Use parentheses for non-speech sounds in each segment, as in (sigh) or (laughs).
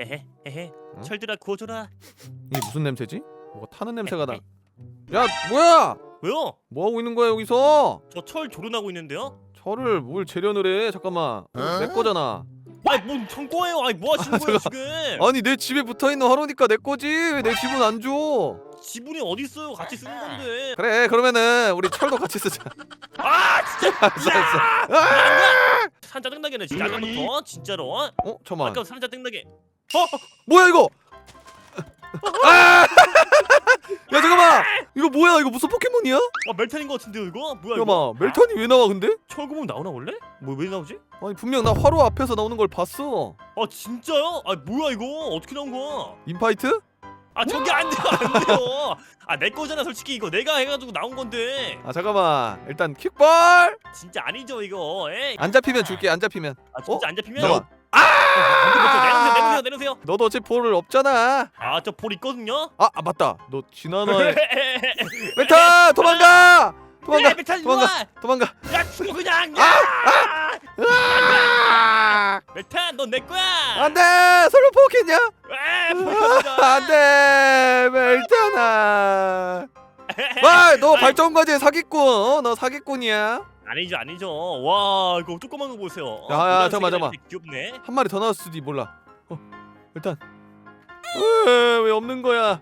에헤 에헤 응? 철들아 구워줘라 이게 무슨 냄새지? 뭐가 타는 냄새가 나. 야 뭐야? 왜요? 뭐 하고 있는 거야 여기서? 저 철 조련하고 있는데요? 철을 뭘 재련을 해? 잠깐만. 내 거잖아. 아니 뭔 청고예요 아니 뭐 하시는 거예요 지금 아니 내 집에 붙어 있는 화로니까 내 거지. 왜 내 집은 안 줘? 지분이 어디 있어요 같이 쓰는 건데 그래 그러면은 우리 철도 같이 쓰자. (laughs) 아 진짜 알았어, 알았어. 아! 산 짜증나게 네 진짜 아까부터 진짜로 어? 어 잠만. 아까 산 짜증나게 뭐야 이거? 아! 야 잠깐만. 이거 뭐야? 이거 무슨 포켓몬이야? 아 멜탄인 거 같은데요 이거? 뭐야 이거? 잠깐만. 멜턴이 왜 나와 근데? 철구멍 나오나 원래? 뭐 왜 나오지? 아니 분명 나 화로 앞에서 나오는 걸 봤어. 아 진짜요? 아 뭐야 이거 어떻게 나온 거야? 인파이트? 아 저게 안 돼요 안 돼요 아 내 거잖아 솔직히 이거 내가 해가지고 나온 건데 아 잠깐만. 일단 킥볼. 진짜 아니죠 이거 에? 안 잡히면 줄게. 안 잡히면. 아 진짜 어? 안 잡히면 잠 아! 내려주세요 내려주세요 너도 어차피 볼을 없잖아. 아 저 볼 있거든요 아, 아 맞다. 너 지난화에 멜타 (laughs) 도망가. 도망가. 멜탄 도망가. 도망가 도망가. 야 죽어 그냥 야 아! 멜탄 넌내 거야 안돼. 설마 포켓냐? 아, 포켓몬이다. 안돼. 멜타나. (laughs) 와, 너 발전 과제 사기꾼. 어? 너 사기꾼이야. 아니죠 아니죠 와 이거 조그만 거 보세요 야, 야, 노란색이 잠깐만, 되게 귀엽네 한 마리 더 나왔을지 몰라. 어, 일단. 으, 왜 없는 거야?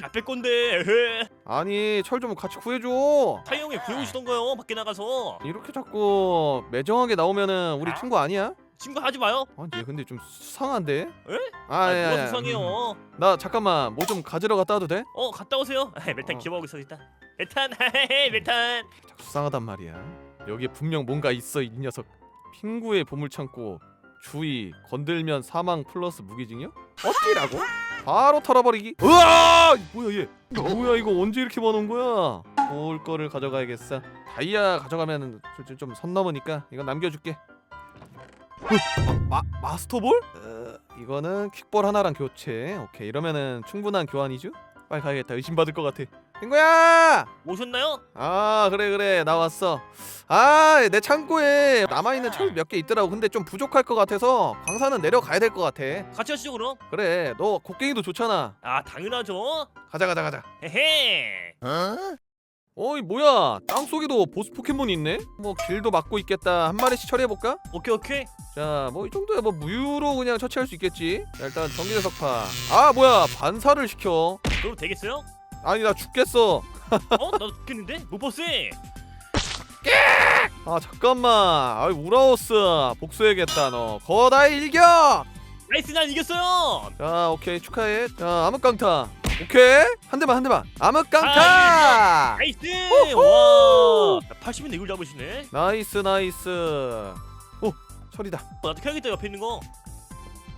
잡힐 건데 에헤. 아니 철 좀 같이 구해줘. 타이 형이 구해오시던가요 밖에 나가서 이렇게 자꾸 매정하게 나오면은 우리 친구 아니야? 친구 하지 마요 아니 얘 근데 좀 수상한데? 에? 아, 아, 예, 뭐가 예. 수상해요 음. 나 잠깐만 뭐 좀 가지러 갔다 와도 돼? 어 갔다 오세요 아, (laughs) 멜탄 어. 귀여워하고 있어 일단 멜탄 헤헤 (laughs) 멜탄 자꾸 수상하단 말이야. 여기에 분명 뭔가 있어 이 녀석. 핑구의 보물 창고. 주의 건들면 사망 플러스 무기징역? 어찌라고? 바로 털어버리기. 으아! 뭐야 얘? 뭐야 이거 언제 이렇게 많은 거야? 올 거를 가져가야겠어. 다이아 가져가면 좀, 좀선 넘으니까 이건 남겨줄게. 어, 마 마스터볼? 어, 이거는 킥볼 하나랑 교체. 오케이 이러면은 충분한 교환이죠? 빨리 가야겠다. 의심받을 것 같아. 친구야! 오셨나요? 아 그래 그래. 나 왔어. 아 내 창고에 남아있는 철 몇 개 있더라고. 근데 좀 부족할 것 같아서 광산은 내려가야 될 것 같아. 같이 하시죠 그럼. 그래 너 곡괭이도 좋잖아. 아 당연하죠. 가자 가자 가자. 헤헤. 어이 뭐야. 땅속에도 보스 포켓몬이 있네? 뭐 길도 막고 있겠다. 한 마리씩 처리해볼까? 오케이 오케이. 자 뭐 이 정도야. 뭐 무유로 그냥 처치할 수 있겠지. 자, 일단 전기대석파. 아 뭐야. 반사를 시켜. 그럼 되겠어요? 아니 나 죽겠어. 어? 나도 죽겠는데? 못버스 아 잠깐만. 아이 우라오스. 복수해야겠다 너. 거다의 일격! 나이스 난 이겼어요. 자 오케이. 축하해. 자 암흑강타. 오케이. 한 대만 한 대만. 암흑강타! 나이스! 와. 80인데 이걸 잡으시네? 나이스 나이스. 오 철이다. 어, 나도 켜야겠다 옆에 있는 거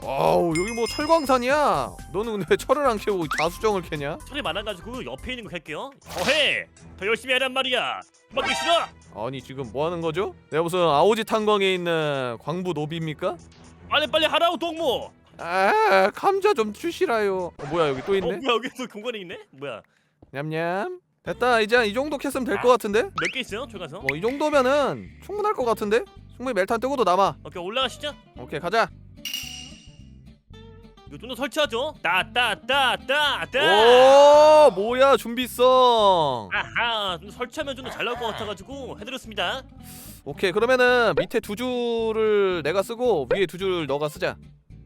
어우 여기 뭐 철광산이야? 너는 근데 왜 철을 안 캐고 자수정을 캐냐? 철이 많아가지고 옆에 있는 거 할게요. 어해! 더 열심히 하란 말이야. 막기 싫어 아니 지금 뭐 하는 거죠? 내가 무슨 아오지 탄광에 있는 광부 노비입니까? 빨리 빨리 하라고 동무! 아 감자 좀 주시라요. 어, 뭐야 여기 또 어 있네? 뭐야 여기서 공간에 있네? 뭐야? 냠냠. 됐다 이제 이 정도 캤으면 될 것 같은데? 몇 개 있어요 저기 가서? 뭐 이 정도면은 충분할 것 같은데? 충분히 멜탄 뜨고도 남아. 오케이 올라가시죠. 오케이 가자 이거 좀 더 설치하죠? 따따따따따. 오 뭐야 준비성. 아하 좀더 설치하면 좀 더 잘 나올 것 같아가지고 해드렸습니다. 오케이 그러면은 밑에 두 줄을 내가 쓰고 위에 두 줄 너가 쓰자.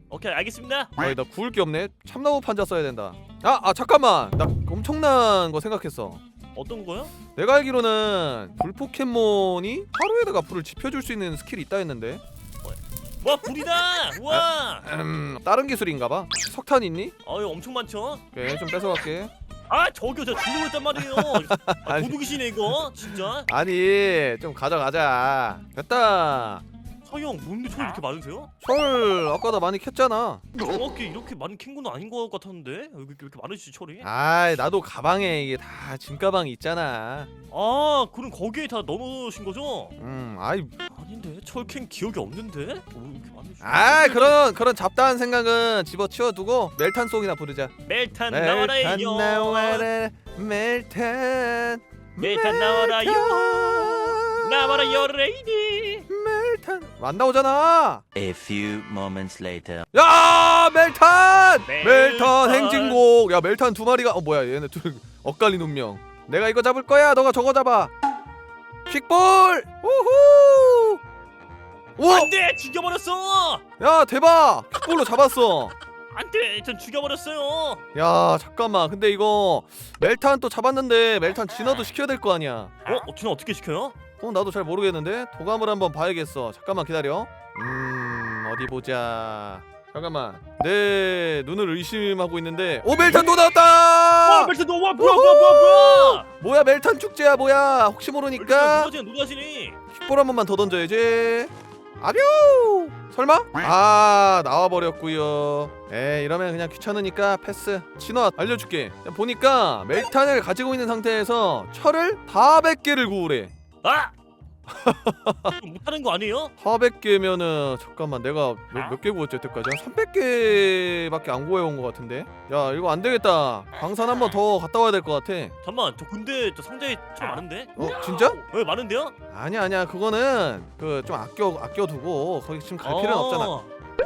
오케이 알겠습니다. 아니 나 구울 게 없네. 참나무 판자 써야 된다. 아, 아 잠깐만. 나 엄청난 거 생각했어. 어떤 거요? 내가 알기로는 불 포켓몬이 하루에다가 불을 지펴줄 수 있는 스킬이 있다 했는데 와 불이다. 우와. 음 다른 기술인가봐. 석탄 있니? 아유 엄청 많죠? 오케이 좀 뺏어갈게. 아 저기요. 저 죽는 했단 말이에요. 아, 아니. 도둑이시네 이거. 진짜. 아니 좀 가져가자. 됐다. 서영 뭔데 철 이렇게 많으세요? 철 아까다 많이 캤잖아. 정확히 이렇게 많이 캔건 아닌 것 같았는데? 왜 이렇게 많으시지 철이? 아이 나도 가방에 이게 다 짐 가방이 있잖아. 아 그럼 거기에 다 넣어놓으신 거죠? 음 아이 아닌데? 철캔 기억이 없는데? 어, 이렇게 많으시? 아 그런 그런 잡다한 생각은 집어치워두고 멜탄 송이나 부르자. 멜탄 나와라요. 멜탄 나와라 멜탄 멜탄 나와라 요. 나와라 요 레이디. 멜탄. 안 나오잖아. A few moments later. 야 멜탄! 멜탄. 행진곡. 야 멜탄 두 마리가 어 뭐야 얘네 둘 (laughs) 엇갈린 운명. 내가 이거 잡을 거야. 너가 저거 잡아. 퀵볼! 우후 우와 안돼 죽여버렸어. 야 대박! 퀵볼로 잡았어. 안돼 전 죽여버렸어요. 야 잠깐만. 근데 이거 멜탄 또 잡았는데 멜탄 진화도 시켜야 될 거 아니야. 어? 어 진짜 어떻게 시켜요? 어 나도 잘 모르겠는데? 도감을 한번 봐야겠어. 잠깐만 기다려. 음 어디 보자. 잠깐만. 내 눈을 의심하고 있는데. 오 멜탄 또와 나왔다! 멜탄 너와 뭐야 뭐야 뭐야 뭐야! 뭐야 멜탄 축제야 뭐야? 혹시 모르니까. 누가 지니 누가 지니? 킥볼 한 번만 더 던져야지 아뷰 설마? 아 나와버렸구요. 에 이러면 그냥 귀찮으니까 패스. 진화 알려줄게. 보니까 멜탄을 가지고 있는 상태에서 철을 400개를 구우래. 아! 좀 못하는 거 아니에요? 400개면은 잠깐만 내가 몇 개 구웠지 여태까지 한 300개밖에 안 구해온 것 같은데 야 이거 안 되겠다 광산 한 번 더 갔다 와야 될 것 같아 잠만 저 근데 저 상자에 참 많은데? 어 진짜? 왜 많은데요? 아니야 아니야 그거는 그 좀 아껴 아껴두고 거기 지금 갈 필요는 어. 없잖아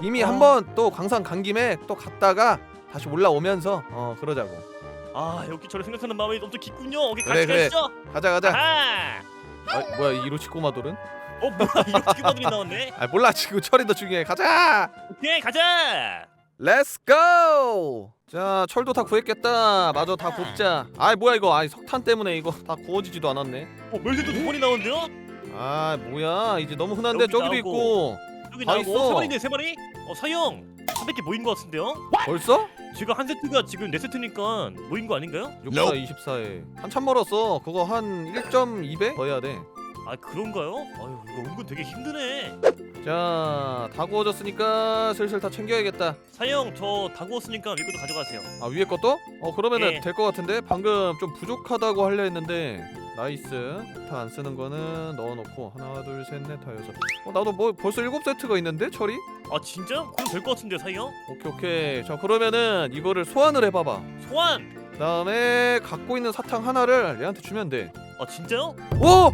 이미 어. 한 번 또 광산 간 김에 또 갔다가 다시 올라오면서 어 그러자고 아 여기 저를 생각하는 마음이 엄청 깊군요 그래, 같이 그래. 가시죠 가자 가자 아하 아, 뭐야 이 이로치 꼬마돌은? 어 뭐야 이거 스키버들이 나왔네 (laughs) 아 몰라 지금 철이 더 중요해 가자 오케이 가자 렛츠 고! 자 철도 다 구했겠다 마저 다 굽자 아이 뭐야 이거 아이 석탄 때문에 이거 다 구워지지도 않았네 어 멜탄도 두 번이 나오는데요? 아 뭐야 이제 너무 흔한데 여기 저기도 나오고. 있고 여기 다 나오고 있어. 세 마리네 세 마리? 어 사형 300개 모인 것 같은데요? 벌써? 지금 한 세트가 지금 네 세트니까 모인 거 아닌가요? 64 24에. 한참 멀었어. 그거 한 1.2배 더 해야 아 그런가요? 아유 이거 은근 되게 힘드네. 돼자다 구워졌으니까 슬슬 다 챙겨야겠다. 사형 저다 구웠으니까 이것도 가져가세요. 아 위에 것도? 어 그러면은 예. 될 것 같은데? 방금 좀 부족하다고 하려 했는데 나이스 다 안 쓰는 거는 넣어놓고 하나 둘 셋 넷 다 여섯 어 나도 뭐 벌써 일곱 세트가 있는데 철이? 아 진짜? 그럼 될 것 같은데 사형? 오케이 오케이 자 그러면은 이거를 소환을 해봐봐 소환! 그다음에 갖고 있는 사탕 하나를 얘한테 주면 돼 아 진짜요? 오!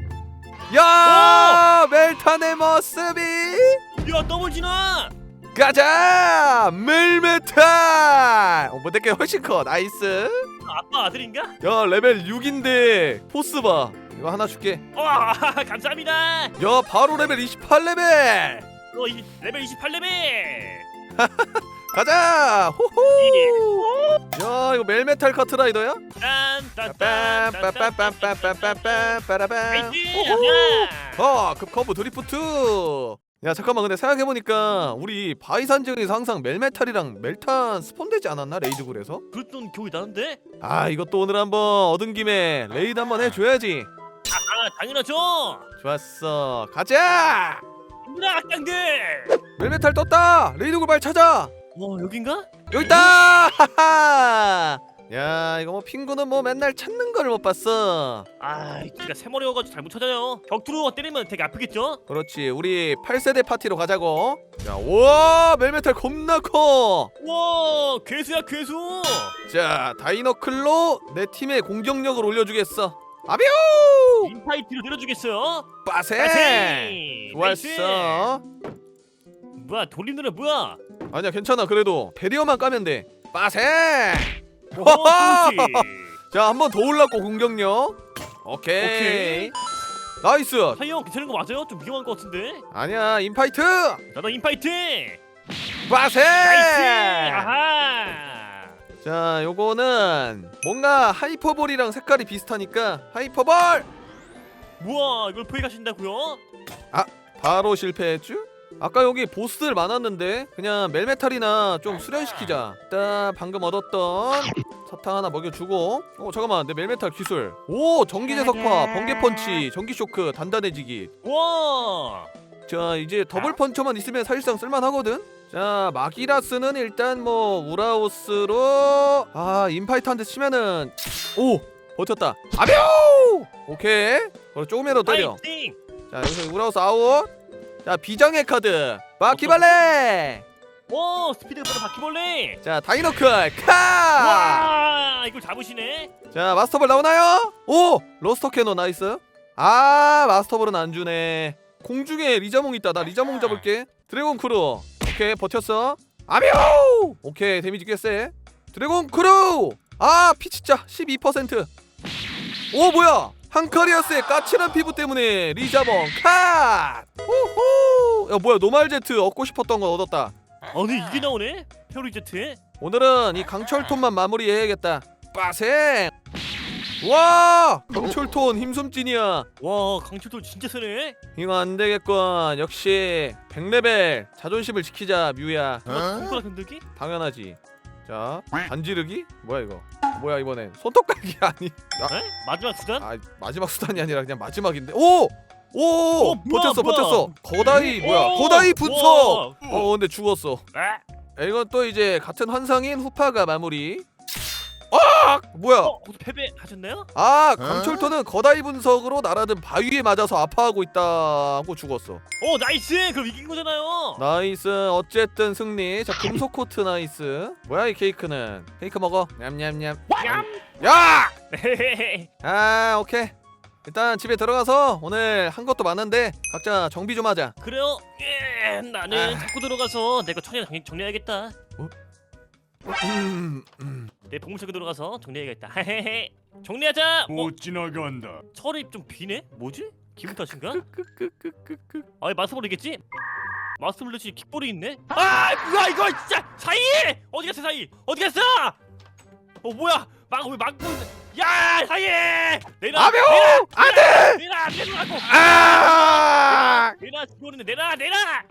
야 멜탄의 모습이 야 더블 진화! 가자 멜메탈 어, 뭐 내게 훨씬 커 나이스 아빠 아들인가? 야 레벨 6인데 포스 봐. 이거 하나 줄게. 와 (laughs) 감사합니다. 야 바로 레벨 28레벨. 어, 이, 레벨 28레벨. (laughs) 가자! 호호! 야 이거 멜메탈 카트라이더야? 딴딴딴딴딴딴딴딴 어급 커브 드리프트 야 잠깐만. 근데 생각해보니까 우리 바이산정에서 항상 멜메탈이랑 멜탄 스폰되지 않았나 레이드 굴에서? 그랬던 기억이 나는데? 아 이것도 오늘 한번 얻은 김에 레이드 한번 해줘야지. 아 당연하죠. 좋았어. 가자! 힘들어 악당들! 멜메탈 떴다! 레이드 굴 빨리 찾아! 어 여긴가? 여기 있다! 하하 야 이거 뭐 핑구는 뭐 맨날 찾는 걸 못 봤어. 아 진짜 새머리여가지고 잘못 찾아요. 격투로 때리면 되게 아프겠죠? 그렇지 우리 8세대 파티로 가자고. 자 우와 멜메탈 겁나 커. 우와 괴수야 괴수. 자 다이너클로 내 팀의 공격력을 올려주겠어. 아뷰 인파이트로 내려주겠어요? 빠세! 좋았어. 뭐야 돌림 노래 뭐야? 아니야 괜찮아. 그래도 베리어만 까면 돼. 빠세 자 한 번 더 올랐고 공격력. 오케이, 오케이. 나이스. 사이형 괜찮은 거 맞아요? 좀 위험한 거 같은데? 아니야 인파이트! 나도 인파이트! 빠세! 나이스 아하! 자 요거는 뭔가 하이퍼볼이랑 색깔이 비슷하니까 하이퍼볼! 우와 이걸 포획하신다고요? 바로 실패했쥬? 아까 여기 보스들 많았는데 그냥 멜메탈이나 좀 수련시키자. 일단 방금 얻었던 사탕 하나 먹여주고. 어 잠깐만. 내 멜메탈 기술. 오 전기제석파 번개펀치 전기쇼크 단단해지기. 우와! 자 이제 더블 펀쳐만 있으면 사실상 쓸만하거든? 자 마기라스는 일단 뭐 우라우스로 아 인파이트한테 치면은. 오 버텼다. 아뮤 오케이. 그럼 조금이라도 때려. 파이팅! 자 여기서 우라우스 아웃 자 비정의 카드. 바퀴벌레! 오 스피드가 빠른 바퀴벌레! 자 다이노클 카! 와 이걸 잡으시네. 자 마스터볼 나오나요? 오 로스터 캐논 나이스. 아 마스터볼은 안 주네. 공중에 리자몽 있다. 나 리자몽 잡을게. 드래곤 크루. 오케이 버텼어. 아뮤 오케이 데미지 꽤세. 드래곤 크루! 아피 진짜. 12%오 뭐야? 한카리아스의 까칠한 피부 때문에 컷 호호 야 뭐야 노말 제트 얻고 싶었던 거 얻었다. 아니 이게 나오네? 페어리 제트? 오늘은 이 강철톤만 마무리해야겠다. 빠생! 와! 강철톤 힘숨찐이야. 와 강철도 진짜 세네? 이거 안 되겠군. 역시 100레벨 자존심을 지키자 뮤야. 손가락 흔들기? 당연하지. 자 반지르기? 뭐야 이거? 뭐야 이번엔 손톱깎이 아니? 에? 마지막 수단? 아 마지막 수단이 아니라 그냥 마지막인데. 오! 오! 어, 뭐야, 버텼어 뭐야. 버텼어 거다이 뭐야 오! 거다이 분석 와. 어 근데 죽었어 아, 이건 또 이제 같은 환상인 후파가 마무리 아 뭐야 어, 패배하셨나요? 아 강철토는 거다이 분석으로 날아든 바위에 맞아서 아파하고 있다고 죽었어 어 나이스! 그럼 이긴 거잖아요 나이스 어쨌든 승리 자 금속 코트 나이스 뭐야 이 케이크는 케이크 먹어 냠냠냠 얌! 야! 헤헤헤. (laughs) 아 오케이 일단 집에 들어가서 오늘 한 것도 많은데 각자 정비 좀 하자 그래요? 예, 나는 아. 자꾸 들어가서 내거 정리, 정리해야겠다 음, 음. 내 보물찾기 들어가서 정리해야겠다 헤헤헤 정리하자! 어? 못 지나간다. 철이 좀 비네? 뭐지? 기분 탓인가? 아이 마스터볼이겠지? 마스터볼이 킥볼이 있네? 아 뭐야 이거 진짜 사이! 어디 갔어 사이? 어디 갔어? 어 뭐야 막 왜 막고 있는 야 사이! 내놔 아뮤! 내놔 안 돼! 내놔 내놔라고 아! 내놔 죽어있는데 내놔 내놔